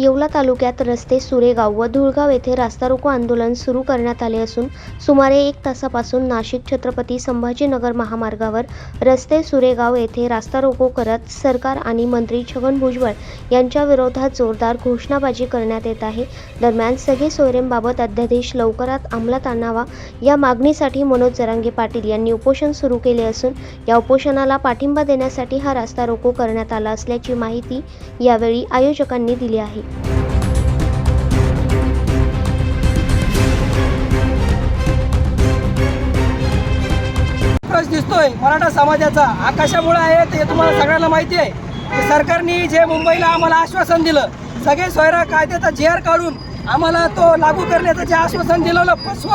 येवला तालुक्यात रस्ते सुरेगाव व धुळगाव येथे रास्ता रोको आंदोलन सुरू करण्यात आले असून सुमारे एक तासापासून नाशिक छत्रपती संभाजीनगर महामार्गावर रस्ते सुरेगाव येथे रास्ता रोको करत सरकार आणि मंत्री छगन भुजबळ यांच्या विरोधात जोरदार घोषणाबाजी करण्यात येत आहे. दरम्यान सगळे सोयरेंबाबत अध्यादेश लवकरात अंमलात आणावा या मागणीसाठी मनोज जरांगे पाटील यांनी उपोषण सुरू केले असून या उपोषणाला पाठिंबा देण्यासाठी हा रास्ता रोको करण्यात आला असल्याची माहिती यावेळी आयोजकांनी दिली आहे. दिसतोय. मराठा समाजाचा हा कशामुळे आहे ते तुम्हाला सगळ्यांना माहिती आहे. की सरकारने जे मुंबईला आम्हाला आश्वासन दिलं सगळे सोयरा कायद्याचा जे आर काढून आम्हाला तो लागू करण्याचं जे आश्वासन दिलेलं फसव.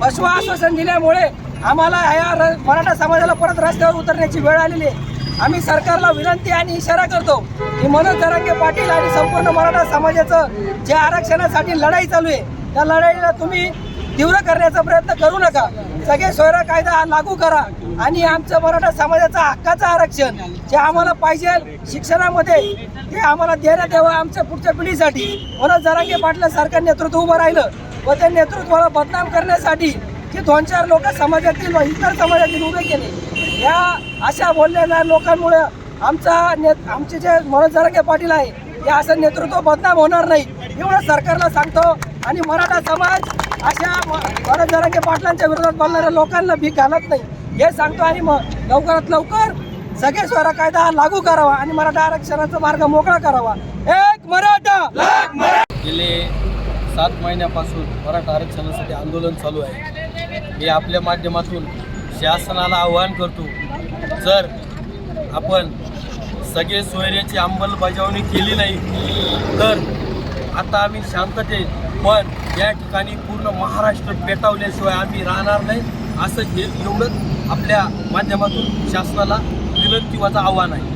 फसव आश्वासन दिल्यामुळे आम्हाला ह्या मराठा समाजाला परत रस्त्यावर उतरण्याची वेळ आलेली आहे. आम्ही सरकारला विनंती आणि इशारा करतो की मनोज दरांगे पाटील आणि संपूर्ण मराठा समाजाचं जे आरक्षणासाठी लढाई चालू आहे त्या लढाईला तुम्ही तीव्र करण्याचा प्रयत्न करू नका. सगळे सोयरा कायदा लागू करा आणि आमचं मराठा समाजाचं हक्काचं आरक्षण जे आम्हाला पाहिजे शिक्षणामध्ये ते आम्हाला देण्यात यावं आमच्या पुढच्या पिढीसाठी. म्हणून जरांगे पाटलासारखं नेतृत्व उभं राहिलं व त्या नेतृत्वाला बदनाम करण्यासाठी जे दोन चार लोक समाजातील व इतर समाजातील उभे केले. या अशा बोललेल्या लोकांमुळे आमचा ने आमचे जे मनोज जरांगे पाटील आहे हे असं नेतृत्व बदनाम होणार नाही. एवढं सरकारला सांगतो आणि मराठा समाज अशा मनोज जरांगे पाटलांच्या विरोधात बोलणाऱ्या लोकांना भीक घालत नाही. हे सांगतो आणि मग लवकरात लवकर सगळेश्वरा कायदा लागू करावा आणि मराठा आरक्षणाचा मार्ग मोकळा करावा. एक मराठा! गेले सात महिन्यापासून मराठा आरक्षणासाठी आंदोलन चालू आहे. मी आपल्या माध्यमातून शासनाला आवाहन करतो. जर आपण सगळे सोयऱ्याची अंमलबजावणी केली नाही तर आता आम्ही शांततेत पण या ठिकाणी पूर्ण महाराष्ट्र पेटावल्याशिवाय आम्ही राहणार नाही असं हे एवढंच आपल्या माध्यमातून शासनाला विनंती माझं आव्हान आहे.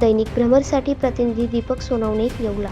दैनिक भ्रमरसाठी प्रतिनिधी दीपक सोनवणे येवला.